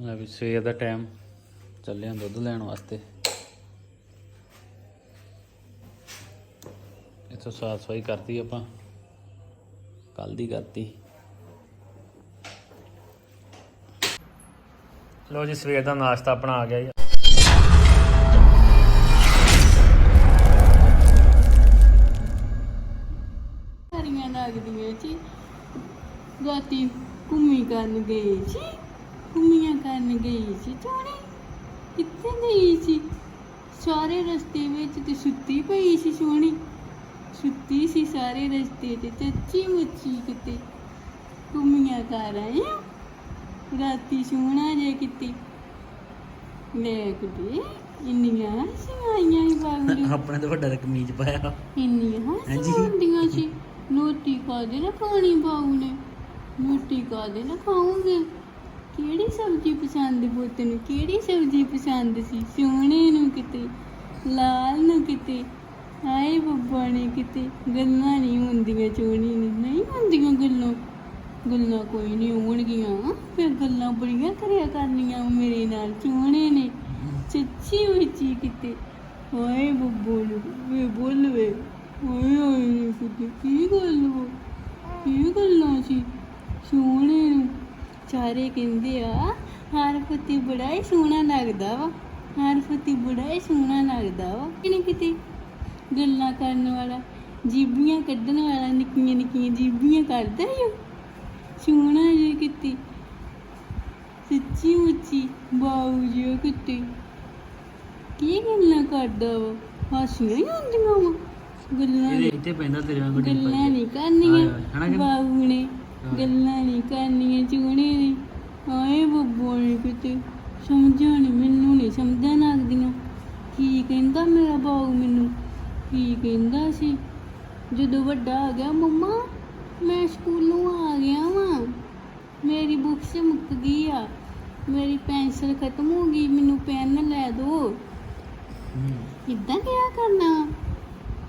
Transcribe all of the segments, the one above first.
ਲੈ ਵੀ ਸਵੇਰ ਦਾ ਟਾਈਮ ਚੱਲੇ ਹਾਂ ਦੁੱਧ ਲੈਣ ਵਾਸਤੇ। ਇੱਥੋਂ ਸਾਫ਼ ਸਫ਼ਾਈ ਕਰਤੀ ਆਪਾਂ। ਕੱਲ ਦੀ ਕਰਤੀ। ਲੋ ਜੀ, ਸਵੇਰ ਦਾ ਨਾਸ਼ਤਾ ਆਪਣਾ ਆ ਗਿਆ ਜੀ। ਸਾਰੀਆਂ ਲੱਗਦੀਆਂ ਸੀ ਰਾਤੀ ਘੁੰਮੀ ਕਰਨ ਗਏ ਸੀ ਘੁੰਮੀਆਂ ਕਰਨ ਗਈ ਸੀ। ਚੋਣੀ ਕਿੱਥੇ ਗਈ ਸੀ? ਸਾਰੇ ਰਸਤੇ ਵਿੱਚ ਤੇ ਸੁੱਤੀ ਪਈ ਸੀ ਸੋਹਣੀ। ਸੁੱਤੀ ਸੀ ਸਾਰੇ ਰਸਤੇ ਤੇ ਚੱਚੀ ਮੁੱਚੀ ਕਿਤੇ। ਘੁੰਮੀਆਂ ਕਰ ਆ। ਰਾਤੀ ਸੋਹਣਾ ਜੇ ਕਿਤੇ। ਲੈ ਕੁੜੀ ਇੰਨੀਆਂ ਸਿਆਈਆਂ ਹੀ ਬਾਗੜੀ ਆਪਣੇ ਤੋਂ ਵੱਡਾ ਕਮੀਜ਼ ਪਾਇਆ। ਇੰਨੀਆਂ ਹਾਂਜੀ। ਹੱਸਦੀਆਂ ਸੀ। ਰੋਟੀ ਕਾਦੇ ਨਾ ਖਾਣੀ ਬਾਊ ਨੇ ਰੋਟੀ ਕਾਦੇ ਨਾ ਖਾਓਗੇ ਕਿਹੜੀ ਸਬਜ਼ੀ ਪਸੰਦ ਪੁੱਤ ਨੂੰ? ਕਿਹੜੀ ਸਬਜ਼ੀ ਪਸੰਦ ਸੀ? ਸੋਹਣੇ ਨੂੰ ਕਿਤੇ, ਲਾਲ ਨੂੰ ਕਿਤੇ, ਹਾਏ ਬੱਬਾ ਨੇ ਕਿਤੇ ਗੱਲਾਂ ਨਹੀਂ ਹੁੰਦੀਆਂ ਚੋਣੀ ਨੇ। ਨਹੀਂ ਹੁੰਦੀਆਂ ਗੱਲਾਂ ਗੱਲਾਂ ਕੋਈ ਨਹੀਂ ਹੋਣਗੀਆਂ। ਫਿਰ ਗੱਲਾਂ ਬੜੀਆਂ ਕਰਿਆ ਕਰਨੀਆਂ ਮੇਰੇ ਨਾਲ ਚੋਣੇ ਨੇ। ਸੱਚੀ ਉੱਚੀ ਕਿਤੇ। ਹਾਏ ਬੱਬੂ ਨੂੰ, ਵੇ ਬੋਲ ਵੇ। ਹਾਏ ਹਾਏ, ਕਿਤੇ ਕੀ ਗੱਲ ਵਾ ਕੀ ਗੱਲਾਂ ਸੀ? ਸੋਹਣੇ ਸਾਰੇ ਕਹਿੰਦੇ ਆ ਹਰ ਫਤੀ ਬੜਾ ਹੀ ਸੋਹਣਾ ਲੱਗਦਾ ਵਾ ਹਰ ਫਤੀ ਬੜਾ ਹੀ ਸੋਹਣਾ ਲੱਗਦਾ ਵਾ। ਕਿਨੇ ਕਿਤੇ? ਗੱਲਾਂ ਕਰਨ ਵਾਲਾ ਜੀਬੀਆਂ ਕੱਢਣ ਵਾਲਾ ਨਿੱਕੀਆਂ ਨਿੱਕੀਆਂ ਜੀਬੀਆਂ ਕਰਦਾ ਹੀ ਸੋਹਣਾ ਜੇ ਕਿਤੇ ਸੱਚੀ ਮੁੱਚੀ ਬਾਊ ਜੀ ਕਿਤੇ। ਕੀ ਗੱਲਾਂ ਕਰਦਾ ਵਾ? ਹਾਸੀਆਂ ਹੀ ਆਉਂਦੀਆਂ ਵਾ। ਗੱਲਾਂ ਇਹਦੇ ਇੱਥੇ ਪੈਂਦਾ ਤੇਰੇ ਵਾਂਗੂ ਗੱਲਾਂ ਨਹੀਂ ਕਰਨੀਆਂ ਬਾਬੂ ਨੇ। ਗੱਲਾਂ ਨਹੀਂ ਕਰਨੀਆਂ ਚੂਣੇ ਨੇ। ਆਏ ਬੱਬੂ ਨੇ ਕਿਤੇ ਸਮਝਾਂ ਨੀ, ਮੈਨੂੰ ਨਹੀਂ ਸਮਝਾਂ ਲੱਗਦੀਆਂ। ਕੀ ਕਹਿੰਦਾ ਮੇਰਾ ਬਾਬੂ ਮੈਨੂੰ? ਕੀ ਕਹਿੰਦਾ ਸੀ? ਜਦੋਂ ਵੱਡਾ ਆ ਗਿਆ, ਮੰਮਾ, ਮੈਂ ਸਕੂਲੋਂ ਆ ਗਿਆ ਵਾਂ। ਮੇਰੀ ਬੁੱਕਸ ਮੁੱਕ ਗਈ ਆ। ਮੇਰੀ ਪੈਨਸਲ ਖਤਮ ਹੋ ਗਈ, ਮੈਨੂੰ ਪੈਨ ਲੈ ਦਿਓ ਹੂੰ। ਇਦਾਂ ਕਿਆ ਕਰਨਾ?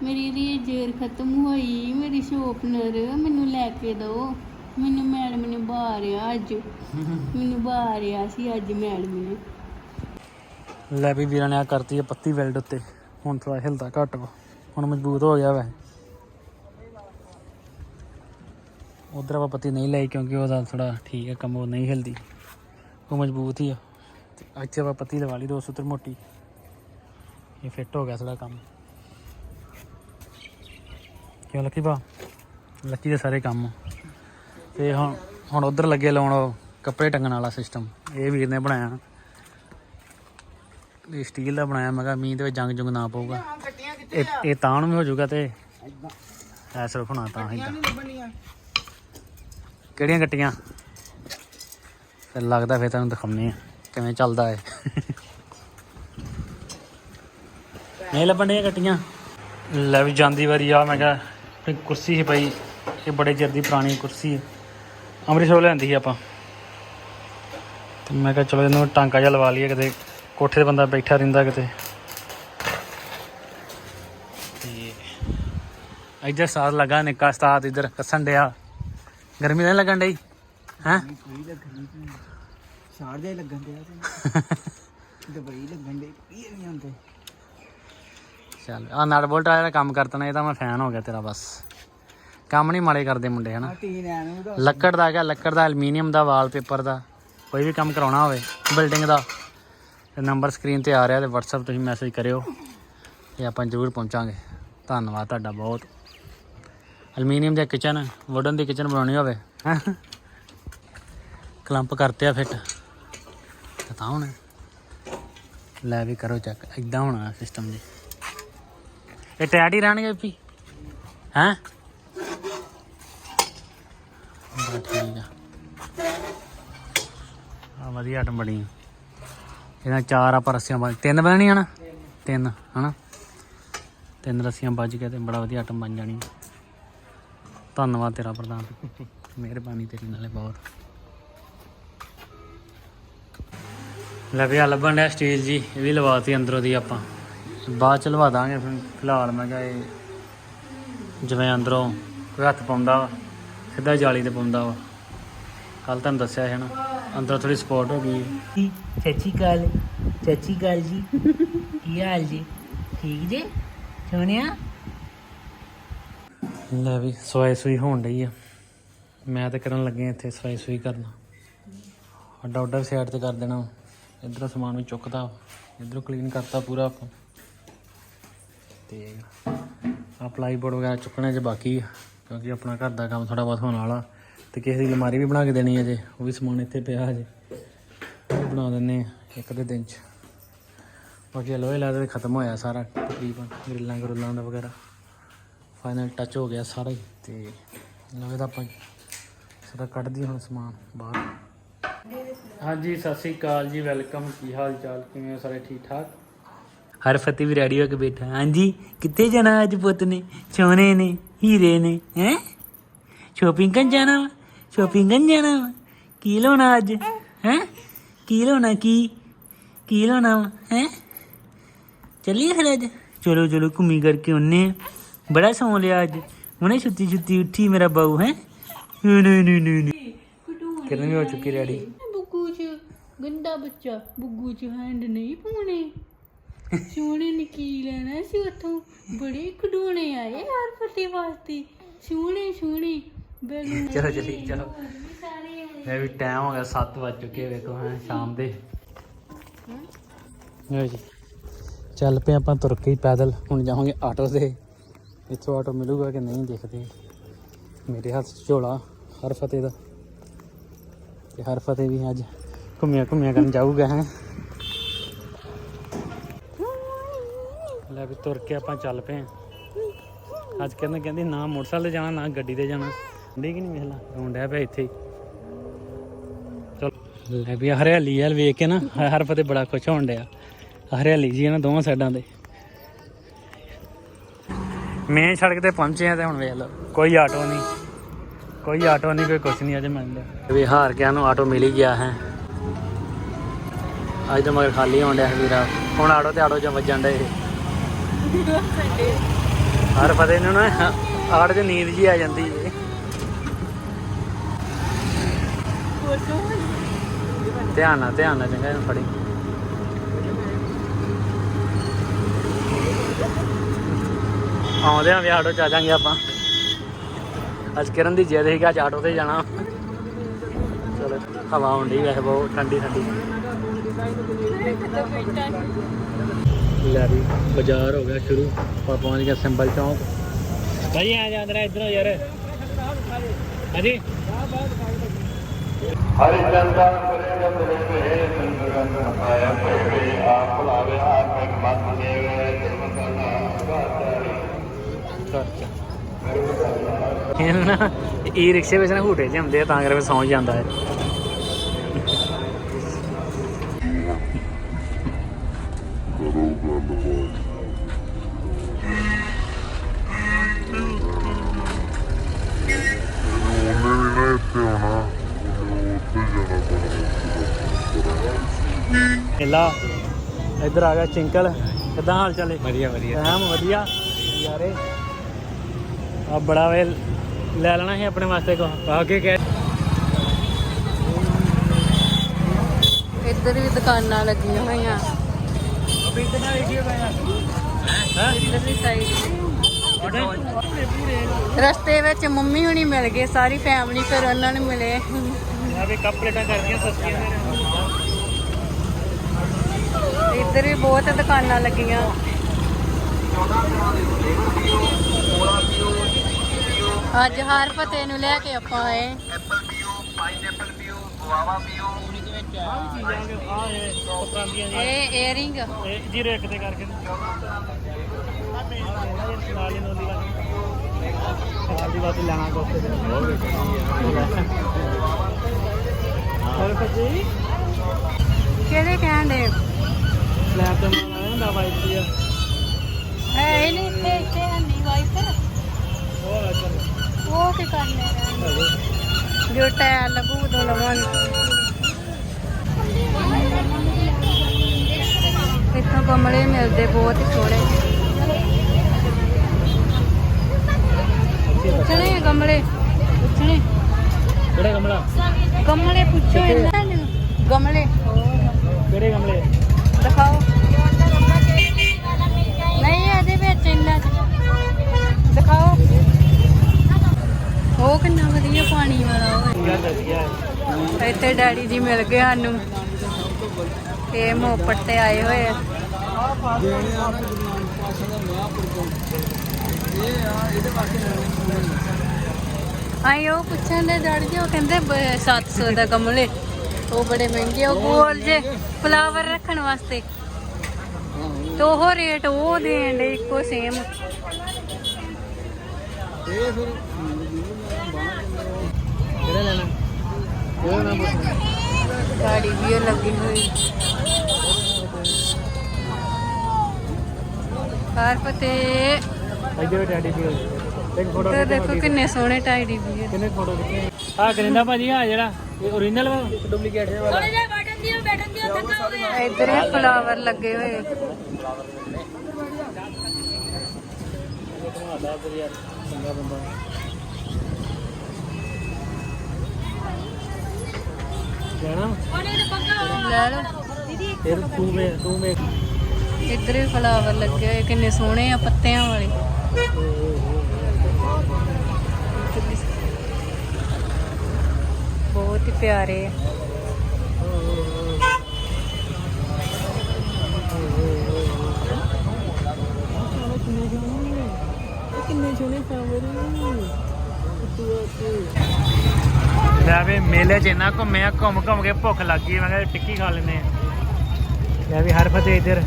ਮੇਰੀ ਰੇਜਰ ਖਤਮ ਹੋਈ, ਮੇਰੀ ਸ਼ੋਪਨਰ ਮੈਨੂੰ ਲੈ ਕੇ ਦਿਓ ਮੈਨੂੰ ਮੈਡਮ ਨੇ ਬਾਰਿਆ ਅੱਜ। ਮੈਨੂੰ ਬਾਰਿਆ ਸੀ ਅੱਜ ਮੈਡਮ ਨੇ। ਲੈ ਵੀ ਵੀਰਾਂ ਨੇ ਆ ਕਰਤੀ ਹੈ ਪੱਤੀ ਵੈਲਡ ਉੱਤੇ। ਹੁਣ ਥੋੜਾ ਹਿਲਦਾ ਘੱਟ ਵਾ। ਹੁਣ ਮਜ਼ਬੂਤ ਹੋ ਗਿਆ ਵੈ। ਉਧਰ ਆਪਾਂ ਪੱਤੀ ਨਹੀਂ ਲਈ ਕਿਉਂਕਿ ਉਹਦਾ ਥੋੜਾ ਠੀਕ ਹੈ ਕੰਮ ਉਹ ਨਹੀਂ ਹਿਲਦੀ। ਉਹ ਮਜ਼ਬੂਤ ਹੀ ਆ। ਤੇ ਇੱਥੇ ਆਪਾਂ ਪੱਤੀ ਲਵਾ ਲਈ 200 ਤੇ ਮੋਟੀ। ਇਹ ਫਿੱਟ ਹੋ ਗਿਆ ਥੋੜਾ ਕੰਮ। ਕਿਉਂ ਲੱਕੀ ਬਾ ਲੱਕੀ ਦੇ ਸਾਰੇ ਕੰਮ। ਤੇ ਹੁਣ ਹੁਣ ਉਧਰ ਲੱਗੇ ਲਾਉਣ ਉਹ ਕੱਪੜੇ ਟੰਗਣ ਵਾਲਾ ਸਿਸਟਮ ਇਹ ਵੀਰ ਨੇ ਬਣਾਇਆ। ਇਹ ਸਟੀਲ ਦਾ ਬਣਾਇਆ। ਮੈਂ ਕਿਹਾ ਮੀਂਹ ਦੇ ਵਿੱਚ ਜੰਗ ਜੁੰਗ ਨਾ ਪਊਗਾ। ਇਹ ਇਹ ਤਾਂ ਨੂੰ ਵੀ ਹੋ ਜਾਊਗਾ ਤੇ ਐ ਸਿਰਫ ਹੋਣਾ ਤਾਂ ਹੀ ਕਿਹੜੀਆਂ ਗੱਟੀਆਂ? ਫਿਰ ਲੱਗਦਾ ਫਿਰ ਤੁਹਾਨੂੰ ਦਿਖਾਉਂਦੇ ਆ ਕਿਵੇਂ ਚੱਲਦਾ ਏ ਨਹੀਂ ਲੱਭਣ ਦੀਆਂ ਗੱਟੀਆਂ? ਲੈ ਵੀ ਜਾਂਦੀ ਵਾਰੀ ਆ, ਮੈਂ ਕਿਹਾ ਕੁਰਸੀ ਸੀ ਪਈ। ਇਹ ਬੜੇ ਚਿਰ ਦੀ ਪੁਰਾਣੀ ਕੁਰਸੀ ਹੈ ਅੰਮ੍ਰਿਤਸਰ ਲੈਂਦੀ ਸੀ ਆਪਾਂ। ਤੇ ਮੈਂ ਕਿਹਾ ਚਲੋ ਇਹਨੂੰ ਟਾਂਕਾ ਜਿਹਾ ਲਵਾ ਲਈਏ ਕਿਤੇ ਕੋਠੇ ਤੇ ਬੰਦਾ ਬੈਠਾ ਰਹਿੰਦਾ ਕਿਤੇ। ਤੇ ਇੱਧਰ ਸਾਥ ਲਗਾ ਨਿੱਕਾ ਸਤਾਤ ਇੱਧਰ ਕੱਸਣ ਡਿਆ। ਗਰਮੀ ਨਹੀਂ ਲੱਗਣ ਡਈ? ਹੈ? ਸ਼ਾਰ ਦੇ ਲੱਗਣ ਦੇ ਦੁਬਈ ਲੱਗਣ ਦੇ ਕੀ ਨਹੀਂ ਹੁੰਦੇ ਚੱਲ ਆ ਨਟ ਬੋਲਟ ਆ ਜਿਹੜਾ ਕੰਮ ਕਰਤਣਾ ਇਹਦਾ ਮੈਂ ਫੈਨ ਹੋ ਗਿਆ ਤੇਰਾ ਬਸ। ਕੰਮ ਨਹੀਂ ਮਾੜੇ ਕਰਦੇ ਮੁੰਡੇ ਹਨਾ? ਟੀਨ ਲੱਕੜ ਦਾ ਹੈਗਾ ਲੱਕੜ ਦਾ ਐਲੂਮੀਨੀਅਮ ਦਾ ਵਾਲਪੇਪਰ ਦਾ ਕੋਈ ਵੀ ਕੰਮ ਕਰਾਉਣਾ ਹੋਵੇ ਬਿਲਡਿੰਗ ਦਾ। ਤੇ ਨੰਬਰ ਸਕਰੀਨ ਤੇ ਆ ਰਿਹਾ ਤੇ WhatsApp ਤੁਸੀਂ ਮੈਸੇਜ ਕਰਿਓ ਤੇ ਆਪਾਂ ਜ਼ਰੂਰ ਪਹੁੰਚਾਂਗੇ। ਧੰਨਵਾਦ ਤੁਹਾਡਾ ਬਹੁਤ। ਐਲੂਮੀਨੀਅਮ ਦੇ ਕਿਚਨ ਵੁਡਨ ਦੀ ਕਿਚਨ ਬਣਾਉਣੀ ਹੋਵੇ। ਕਲੰਪ ਕਰਤੇ ਆ ਫਿੱਟ। ਤੇ ਤਾਂ ਹੁਣ ਲੈ ਵੀ ਕਰੋ ਚੈੱਕ ਇਦਾਂ ਹੋਣਾ ਸਿਸਟਮ ਜੀ। ਇਹ ਟੈਟ ਹੀ ਰਹਿਣਗੇ ਵੀ। ਹੈਂ? ਵਧੀਆ ਆਟਮ ਬਣੀ ਇਹਨਾਂ ਚਾਰ ਆਪਾਂ ਰੱਸੀਆਂ ਬਣ ਤਿੰਨ ਬਣਨੀਆਂ ਨਾ? ਤਿੰਨ, ਹਨਾ? ਤਿੰਨ ਰੱਸੀਆਂ ਵੱਜ ਕੇ ਤੇ ਬੜਾ ਵਧੀਆ ਆਟਮ ਬਣ ਜਾਣੀ ਧੰਨਵਾਦ ਤੇਰਾ ਪ੍ਰਧਾਨ। ਮਿਹਰਬਾਨੀ ਤੇਰੀ ਨਾਲੇ ਬਹੁਤ। ਲੈ ਵੀ ਆ ਲੱਭਣ ਡਿਆ ਸਟੀਲ ਜੀ, ਇਹ ਵੀ ਲਵਾਤੀ ਅੰਦਰੋਂ ਦੀ ਆਪਾਂ। ਬਾਅਦ ਚ ਲਵਾ ਦਾਂਗੇ ਫਿਰ, ਫਿਲਹਾਲ ਮੈਂ ਕਿਹਾ ਇਹ ਜਿਵੇਂ ਅੰਦਰੋਂ ਕੋਈ ਹੱਥ ਪਾਉਂਦਾ ਵਾ, ਸਿੱਧਾ ਜਾਲੀ ਤੇ ਪਾਉਂਦਾ ਵਾ। ਕੱਲ ਤੁਹਾਨੂੰ ਦੱਸਿਆ ਸੀ ਨਾ। ਅੰਦਰ ਥੋੜੀ ਸਪੋਰਟ ਹੋ ਗਈ। ਚਾਚੀ ਕਾਲ ਚਾਚੀ ਕਾਲ ਜੀ। ਕੀ ਹਾਲ ਜੀ? ਠੀਕ ਜੀ? ਸੋਹਣਿਆ? ਲੈ ਵੀ ਸਵਾਈ ਸੂਈ ਹੋਣ ਡਈ ਆ। ਮੈਂ ਤਾਂ ਕਰਨ ਲੱਗੇ ਇੱਥੇ ਸਵਾਈ ਸੂਈ ਕਰਨਾ। ਅੱਡਾ ਅੱਡਾ ਸਾਈਡ ਤੇ ਕਰ ਦੇਣਾ। ਇਧਰੋਂ ਸਮਾਨ ਵੀ ਚੁੱਕਦਾ ਇਧਰੋਂ ਕਲੀਨ ਕਰਤਾ ਪੂਰਾ ਆਪਾਂ। ਤੇ ਆ ਪਲਾਈਬੋਰਡ ਵਗੈਰਾ ਚੁੱਕਣੇ ਜੇ ਬਾਕੀ ਆ ਕਿਉਂਕਿ ਆਪਣਾ ਘਰ ਦਾ ਕੰਮ ਥੋੜਾ ਬਹੁਤ ਹੋਣ ਵਾਲਾ। ਤੇ ਕਿਸੇ ਦੀ ਅਲਮਾਰੀ ਵੀ ਬਣਾ ਕੇ ਦੇਣੀ ਹੈ ਜੇ ਉਹ ਵੀ ਸਮਾਨ ਇੱਥੇ ਪਿਆ ਹਜੇ। ਉਹ ਬਣਾ ਦਿੰਨੇ ਆ ਇੱਕ ਦੇ ਦਿਨ ਚ। ਬਾਕੀ ਲੋਹੇ ਲਾ ਦੇ ਖਤਮ ਹੋਇਆ ਸਾਰਾ ਤਕਰੀਬਨ ਗਰਿੱਲਾਂ ਗਰੁੱਲਾਂ ਦਾ ਵਗੈਰਾ। ਫਾਈਨਲ ਟੱਚ ਹੋ ਗਿਆ ਸਾਰਾ ਹੀ ਤੇ ਲੋਹੇ ਦਾ ਆਪਾਂ ਸਾਰਾ ਕੱਢ ਦਈਏ ਹੁਣ ਸਮਾਨ ਬਾਹਰ। ਹਾਂਜੀ ਸਤਿ ਸ੍ਰੀ ਅਕਾਲ ਜੀ ਵੈਲਕਮ। ਕੀ ਹਾਲ ਚਾਲ ਕਿਵੇਂ ਹੋ ਸਾਰੇ? ਠੀਕ ਠਾਕ ਹਰ ਫਤਿਹ ਵੀ ਰੈਡੀ ਹੋ ਕੇ ਬੈਠਾ। ਹਾਂਜੀ ਕਿੱਥੇ ਜਾਣਾ ਅੱਜ ਪੁੱਤ ਨੇ? ਸੋਹਣੇ ਨੇ ਹੀਰੇ ਨੇ ਹੈ? ਸ਼ੋਪਿੰਗ ਕਰਨ ਜਾਣਾ ਵਾ? ਸ਼ੋਪਿੰਗ ਕਰਨ ਜਾਣਾ ਵਾ? ਕੀ ਲਾਉਣਾ ਅੱਜ? ਹੈ? ਕੀ ਲਾਉਣਾ ਕੀ? ਕੀ ਲਾਉਣਾ ਹੈ? ਚੱਲੀਏ ਫਿਰ ਅੱਜ? ਚਲੋ ਚਲੋ ਘੁੰਮੀ ਕਰਕੇ ਉਹਨੇ ਬੜਾ ਸੌਂ ਲਿਆ ਅੱਜ। ਹੁਣੇ ਸੁੱਤੀ ਸੁੱਤੀ ਉੱਠੀ ਮੇਰਾ ਬਾਊ ਹੈ? ਨਹੀਂ ਨਹੀਂ ਨਹੀਂ ਨਹੀਂ ਕਿਰਨ ਵੀ ਹੋ ਚੁੱਕੀ ਰੈਡੀ ਬੁੱਗੂ ਚ ਗੰਦਾ ਬੱਚਾ। ਬੁੱਗੂ ਚ ਹੈਂਡ ਨਹੀਂ ਪਾਉਣੇ। ਸੋਹਣੇ ਨੇ ਕੀ ਲੈਣਾ ਸੀ ਉੱਥੋਂ? ਬੜੇ ਖਡੂਣੇ ਆਏ ਯਾਰ ਫਤੇ ਵਾਸਤੇ। ਸੋਹਣੇ ਸੋਹਣੇ। ਚਲੋ ਚਲੀ ਚਲੋ। ਮੈਂ ਵੀ ਟਾਈਮ ਹੋ ਗਿਆ 7 ਵੱਜ ਚੁੱਕੇ ਵੇਖੋ ਹਾਂ ਸ਼ਾਮ ਦੇ। ਲਓ ਜੀ। ਚੱਲ ਪਏ ਆਪਾਂ ਤੁਰ ਕੇ ਹੀ ਪੈਦਲ। ਹੁਣ ਜਾਵਾਂਗੇ ਆਟੋ ਤੇ। ਇੱਥੋਂ ਆਟੋ ਮਿਲੂਗਾ ਕਿ ਨਹੀਂ ਦੇਖਦੇ। ਮੇਰੇ ਹੱਥ ਝੋਲਾ ਹਰ ਫਤਿਹ ਦਾ। ਤੇ ਹਰ ਫਤਿਹ ਵੀ ਅੱਜ ਘੁੰਮਿਆ ਘੁੰਮਿਆ ਕਰਨ ਜਾਊਗਾ ਹੈ। ਲੈ ਵੀ ਤੁਰ ਕੇ ਆਪਾਂ ਚੱਲ ਪਏ ਹਾਂ। ਅੱਜ ਕਹਿੰਦੇ ਕਹਿੰਦੀ ਨਾ ਮੋਟਰਸਾਈਕਲ ਤੇ ਜਾਣਾ ਨਾ ਗੱਡੀ ਤੇ ਜਾਣਾ। ਠੀਕ ਨਹੀਂ ਵੇਖਲਾ ਰੋਂਡਿਆ ਪਿਆ ਇੱਥੇ ਚਲ, ਲੈ ਵੀ ਹਰਿਆਲੀ ਯਾਰ ਵੇਖ ਕੇ ਨਾ ਹਰ ਫਤੇ ਬੜਾ ਖੁਸ਼ ਹੋਣ ਡਿਆ। ਹਰਿਆਲੀ ਜੀ ਆ ਦੋਵਾਂ ਸਾਈਡਾਂ ਤੇ। ਮੇਨ ਸੜਕ ਤੇ ਪਹੁੰਚੇ ਆ ਤੇ ਹੁਣ ਵੇਖ ਲਓ ਕੋਈ ਆਟੋ ਨਹੀਂ। ਕੋਈ ਆਟੋ ਨਹੀਂ, ਕੋਈ ਕੁਛ ਨਹੀਂ ਅਜੇ ਮਿਲਦਾ ਵੀ ਹਾਰ ਗਿਆ ਨੂੰ ਆਟੋ ਮਿਲ ਹੀ ਗਿਆ ਹੈ। ਅੱਜ ਤਾਂ ਮਗਰ ਖਾਲੀ ਹੋਣ ਡਿਆ ਸੀ ਵੀਰਾ। ਹੁਣ ਆਟੋ ਤੇ ਆਟੋ ਚ ਵੱਜਣ ਡੇ ਹਰ ਫਤੇ ਨੂੰ ਨਾ ਆੜ ਚ ਨੀਂਦ ਜੀ ਆ ਜਾਂਦੀ ਹੈ ਧਿਆਨ ਨਾਲ ਧਿਆਨ ਨਾਲ ਚੰਗਾ ਇਹਨੂੰ ਫੜੀ। ਆਉਂਦੇ ਆਂ ਵੀ ਆਟੋ ਚ ਆ ਜਾਾਂਗੇ ਆਪਾਂ। ਅੱਜ ਕਿਰਨ ਦੀ ਜਿੱਦ ਸੀ ਅੱਜ ਆਟੋ ਤੇ ਜਾਣਾ। ਚਲੋ, ਹਵਾ ਹੁੰਦੀ ਵੈਸੇ ਬਹੁਤ ਠੰਡੀ ਠੰਡੀ। ਲੈ ਵੀ, ਬਾਜ਼ਾਰ ਹੋ ਗਿਆ ਸ਼ੁਰੂ। ਆਪਾਂ ਪਹੁੰਚ ਗਏ ਸਿੰਬਲ ਚੌਂਕ। ਭਾਈ ਆ ਜਾ ਇਧਰੋਂ ਯਾਰ। ਹਾਂਜੀ? ਹਰਿ ਚੰਦਾ ਕਰੇ ਗੰਦ ਹੈ ਸੰਗਨ ਆਇਆ ਭੇਵੇ ਆਪ ਭੁਲਾਵੇ ਆਤਮਿਕ ਮਤ ਦੇਵੇ ਧਰਮ ਆਗਾਤਾਰੀ ਇਹ ਨਾ ਈ ਰਿਕਸ਼ੇ ਵਿੱਚ ਨਾ ਹੂਟੇ ਜਿਹੇ ਆ, ਤਾਂ ਕਰਕੇ ਸੌਂ ਜਾਂਦਾ ਹੈ ਇਹਲਾ ਇੱਧਰ ਆ ਗਿਆ ਚਿੰਕਲ। ਕਿਦਾਂ ਹਾਲ ਚਾਲੇ ਵਧੀਆ ਵਧੀਆ। ਐਮ ਵਧੀਆ। ਯਾਰੇ। ਆ ਬੜਾ ਵੇ ਲੈ ਲੈਣਾ ਸੀ ਆਪਣੇ ਵਾਸਤੇ ਕੋ ਆ ਕੇ ਕਹਿ ਇੱਧਰ ਵੀ ਦੁਕਾਨਾਂ ਲੱਗੀਆਂ ਹੋਈਆਂ। ਇੱਧਰਲੀ ਸਾਈਡ ਰਸਤੇ ਵਿੱਚ ਮੰਮੀ ਹੁਣੀ ਮਿਲ ਗਏ ਸਾਰੀ ਫੈਮਿਲੀ ਫਿਰ ਉਹਨਾਂ ਨੂੰ ਮਿਲੇ। ਆ ਵੀ ਕੱਪ ਪਲੇਟਾਂ ਕਰਦੀਆਂ ਸਸਤੀਆਂ ਇੱਧਰ ਵੀ ਬਹੁਤ ਦੁਕਾਨਾਂ ਲੱਗੀਆਂ। ਅੱਜ ਹਰ ਪਤੇ ਨੂੰ ਲੈ ਕੇ ਆਪਾਂ ਆਏ। ਐਪਲ ਪੀਓ ਪਾਈਨਐਪਲ ਪੀਓ ਗੁਆਵਾ ਪੀਓ ਇਹ ਏਅਰਿੰਗ ਜੀਰੋ ਇੱਕ ਤੇ ਕਰਕੇ ਨਾਲੀ ਨੋਲੀ ਲੈਣਾ ਕੋਸਤੇ ਹੋਰ ਪੱਜੀ ਕਿਹੜੇ ਕਹਿਣ ਦੇ ਸਲੈਬ ਤੇ ਮਾਲ ਆਇਆ ਹੁੰਦਾ ਵਾਈਟ ਦੀ ਹੈ ਹੀ ਨਹੀਂ ਇੱਥੇ ਇੱਥੇ ਹੈ ਨਹੀਂ ਵਾਈਪਰ ਹੋਰ ਅੱਛਾ ਉਹ ਕੀ ਕਰਨੇ ਰਹਿਣ ਜੋ ਟਾਇਰ ਲੱਗੂ ਉਦੋਂ ਲਵਾਂਗੇ। ਇੱਥੋਂ ਗਮਲੇ ਮਿਲਦੇ ਬਹੁਤ ਹੀ ਪੁੱਛਣੇ ਗਮਲੇ ਪੁੱਛਣੇ? ਕਿਹੜਾ ਕਮਲਾ ਗਮਲੇ ਪੁੱਛੋ ਇਹਨਾਂ ਨੂੰ। ਗਮਲੇ ਕਿਹੜੇ ਗਮਲੇ ਦਿਖਾਓ। ਪਾਣੀ ਵਾਲਾ ਹੋਵੇ ਇੱਥੇ ਡੈਡੀ ਜੀ ਮਿਲ ਗਏ ਸਾਨੂੰ। ਇਹ ਮੋਪੜ ਤੇ ਆਏ ਹੋਏ ਆ। ਆਈ ਉਹ ਪੁੱਛਣ ਦੇ ਡੈਡੀ ਜੀ, ਉਹ ਕਹਿੰਦੇ ਬ- 700 ਦਾ ਗਮਲੇ। ਉਹ ਬੜੇ ਮਹਿੰਗੇ ਉਹ ਗੋਲ ਜੇ ਫਲਾਵਰ ਰੱਖਣ ਵਾਸਤੇ। ਤੇ ਉਹ ਰੇਟ ਉਹ ਦੇਣ ਦੇ ਇੱਕੋ ਸੇਮ ਕਿਹੜਾ ਲੈਣਾ? ਕਿਹੜਾ ਨਾਮ ਗਾੜੀ ਵੀ ਲੱਗੀ ਹੋਈ। ਹਰ ਪਤੇ। ਇੱਧਰ ਵੀ ਇੱਕ ਫੋਟੋ ਦੇਖੋ ਕਿੰਨੇ ਸੋਹਣੇ ਟਾਈਡੀ ਵੀ ਹੈ। ਕਿੰਨੇ ਫੋਟੋ ਖਿੱਚੇ ਆ ਕਰਿੰਦਾ ਭਾਜੀ ਆ ਜਿਹੜਾ ਇਹ ਓਰੀਜਨਲ ਵਾ। ਡੁਪਲੀਕੇਟ ਵਾਲਾ। ਇੱਧਰ ਵੀ ਫਲਾਵਰ ਲੱਗੇ ਹੋਏ। ਘੁਮਾਦਾ ਫਿਰ ਯਾਰ ਚੰਗਾ ਬੰਦਾ ਜਾਣਾ? ਲੈ ਲਓ। ਫਿਰ ਤੂੰ ਮੇ ਤੂੰ ਮੇ ਇੱਧਰ ਵੀ ਫਲਾਵਰ ਲੱਗੇ ਹੋਏ ਕਿੰਨੇ ਸੋਹਣੇ ਆ ਪੱਤਿਆਂ ਵਾਲੇ। ਬਹੁਤ ਹੀ ਪਿਆਰੇ ਆ। ਲੈ ਵੀ ਮੇਲੇ 'ਚ ਇੰਨਾ ਘੁੰਮਿਆ ਘੁੰਮ ਘੁੰਮ ਕੇ ਭੁੱਖ ਲੱਗ ਗਈ। ਮੈਂ ਕਿਹਾ ਟਿੱਕੀ ਖਾ ਲੈਨੇ ਆ ਲੈ ਵੀ ਹਰ ਫਤੇ ਇੱਧਰ।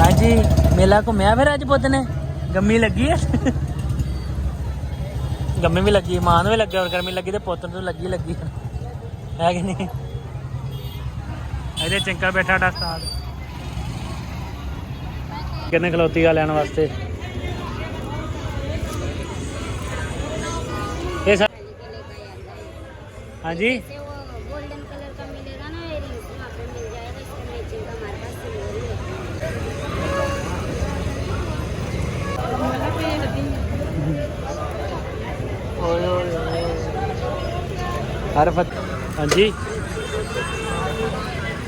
ਹਾਂਜੀ, ਮੇਲਾ ਘੁੰਮਿਆ ਫਿਰ ਅੱਜ ਪੁੱਤ ਨੇ? ਗੰਮੀ ਲੱਗੀ ਹੈ ਗੰਮੀ ਵੀ ਲੱਗੀ, ਮਾਂ ਨੂੰ ਵੀ ਲੱਗਿਆ ਔਰ ਗਰਮੀ ਲੱਗੀ ਤੇ ਪੁੱਤ ਨੂੰ ਲੱਗੀ ਲੱਗੀ ਹੈ ਕਿ ਨਹੀਂ? ਇਹਦੇ ਚੰਕਾ ਬੈਠਾ ਡਾ ਸਾਥ। ਕਿੰਨੇ ਖਲੋਤੀ ਆ ਲੈਣ ਵਾਸਤੇ? हाँ जी गोल्डन कलर का मिलेगा ना एयरिंग्स वहाँ पे मिल जाएगा इसका मैचिंग का हमारे पास सिल्वर हर फत हाँ जी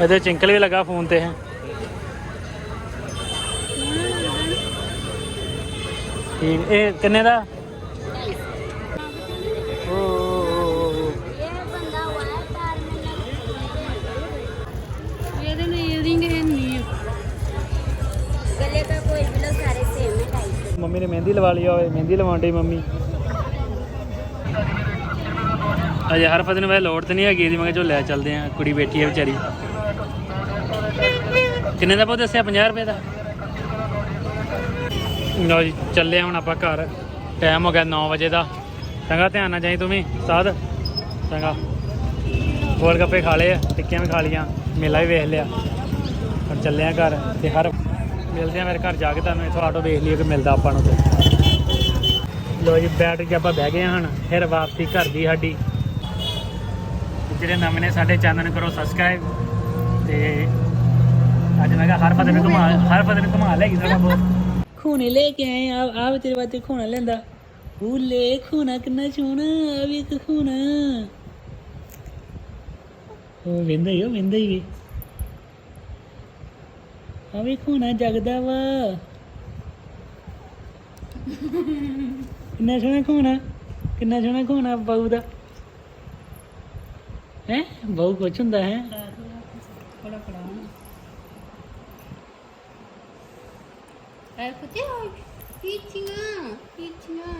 अरे चिंकल भी लगा फ़ोन पे है ठीक ए किन्ने का ਮੰਮੀ ਨੇ ਮਹਿੰਦੀ ਲਵਾ ਲਈ ਹੋਵੇ ਮਹਿੰਦੀ ਲਵਾਉਣ ਡਈ ਮੰਮੀ। ਅਜੇ ਹਰ ਫਤ ਨੂੰ ਵੈ ਲੋੜ ਤੇ ਨਹੀਂ ਹੈਗੀ ਇਹਦੀ, ਮੈਂ ਕਿਹਾ ਜੋ ਲੈ ਚੱਲਦੇ ਆ ਕੁੜੀ ਬੈਠੀ ਹੈ ਵਿਚਾਰੀ। ਕਿੰਨੇ ਦਾ ਬਹੁਤ ਦੱਸਿਆ 50 ਰੁਪਏ ਦਾ? ਲਓ ਜੀ, ਚੱਲੇ ਹੁਣ ਆਪਾਂ ਘਰ। ਟਾਈਮ ਹੋ ਗਿਆ 9 ਵਜੇ ਦਾ। ਚੰਗਾ, ਧਿਆਨ ਨਾਲ ਜਾਈ ਤੂੰ ਵੀ, ਸਾਧ। ਚੰਗਾ। ਗੋਲ ਗੱਪੇ ਖਾ ਲਏ ਟਿੱਕੀਆਂ ਵੀ ਖਾ ਲੀਆਂ ਮੇਲਾ ਵੀ ਵੇਖ ਲਿਆ। ਹੁਣ ਚੱਲੇ ਆ ਘਰ ਤੇ ਹਰ ਮਿਲਦੇ ਆ ਮੇਰੇ ਘਰ ਜਾ ਕੇ ਤੁਹਾਨੂੰ ਇੱਥੋਂ ਆਟੋ ਵੇਖ ਲਈਏ ਕਿ ਮਿਲਦਾ ਆਪਾਂ ਨੂੰ ਤੇ ਲੋ ਜੀ ਬੈਠ ਕੇ ਆਪਾਂ ਬਹਿ ਗਏ ਹਾਂ ਹੁਣ ਫਿਰ ਵਾਪਸੀ ਘਰ ਦੀ ਸਾਡੀ। ਜਿਹੜੇ ਨਵੇਂ ਨੇ ਸਾਡੇ ਚੈਨਲ ਨੂੰ ਕਰੋ ਸਬਸਕ੍ਰਾਈਬ ਤੇ ਅੱਜ ਮੈਂ ਕਿਹਾ ਹਰ ਫਤਿਹ ਨੂੰ ਘੁਮਾ ਹਰ ਫਤਿਹ ਨੂੰ ਘੁਮਾ ਲੈ ਥੋੜਾ ਬਹੁਤ ਖੂਨੇ ਲੈ ਕੇ ਆਏ ਆ ਆ ਵੀ ਤੇਰੇ ਵਾਸਤੇ ਖੂਨਾ ਲੈਂਦਾ ਬੂਲੇ ਖੂਨਾ ਕਿੰਨਾ ਸੋਹਣਾ ਆ ਵੀ ਇੱਕ ਖੂਨਾ। ਉਹ ਵਿੰਦਾ ਹੀ ਉਹ ਵਿੰਦਾ ਹੀ ਵੀ ਆ ਵੀ ਖੂਨਾ ਜਗਦਾ ਵਾ। ਕਿੰਨਾ ਸੋਹਣਾ ਖੂਨਾ? ਕਿੰਨਾ ਸੋਹਣਾ ਖੂਨਾ ਬਾਊ ਦਾ? ਹੈ? ਬਾਊ ਕੁਛ ਹੁੰਦਾ ਹੈ? ਥੋੜਾ ਫੜਾ ਐ ਪਤੇ ਹੋਈ ਪੀਚੀਆਂ ਪੀਚੀਆਂ।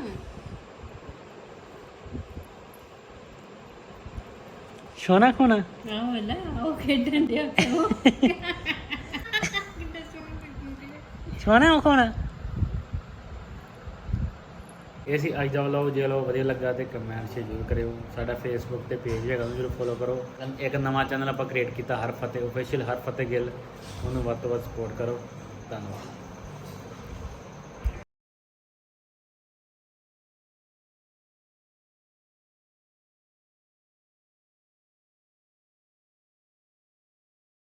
ਸੋਹਣਾ ਖੂਨਾ? ਆਹ ਵੇਲਾ ਉਹ ਖੇਡਣ ਦੇ ਸੋਹਣਾ ਉਹ ਇਹ ਸੀ ਅੱਜ ਦਾ ਵਲੌਗ ਜੇ ਲੋ ਵਧੀਆ ਲੱਗਾ ਤੇ ਕਮੈਂਟ ਸ਼ੇਅਰ ਜ਼ਰੂਰ ਕਰਿਓ। ਸਾਡਾ ਫੇਸਬੁੱਕ ਤੇ ਪੇਜ ਹੈਗਾ, ਉਹਨੂੰ ਜ਼ਰੂਰ ਫੋਲੋ ਕਰੋ। ਇੱਕ ਨਵਾਂ ਚੈਨਲ ਆਪਾਂ ਕ੍ਰੀਏਟ ਕੀਤਾ, ਹਰ ਫਤਿਹ ਆਫੀਸ਼ੀਅਲ ਹਰ ਫਤਿਹ ਗਿੱਲ। ਉਹਨੂੰ ਵੱਧ ਤੋਂ ਵੱਧ ਸਪੋਰਟ ਕਰੋ। ਧੰਨਵਾਦ।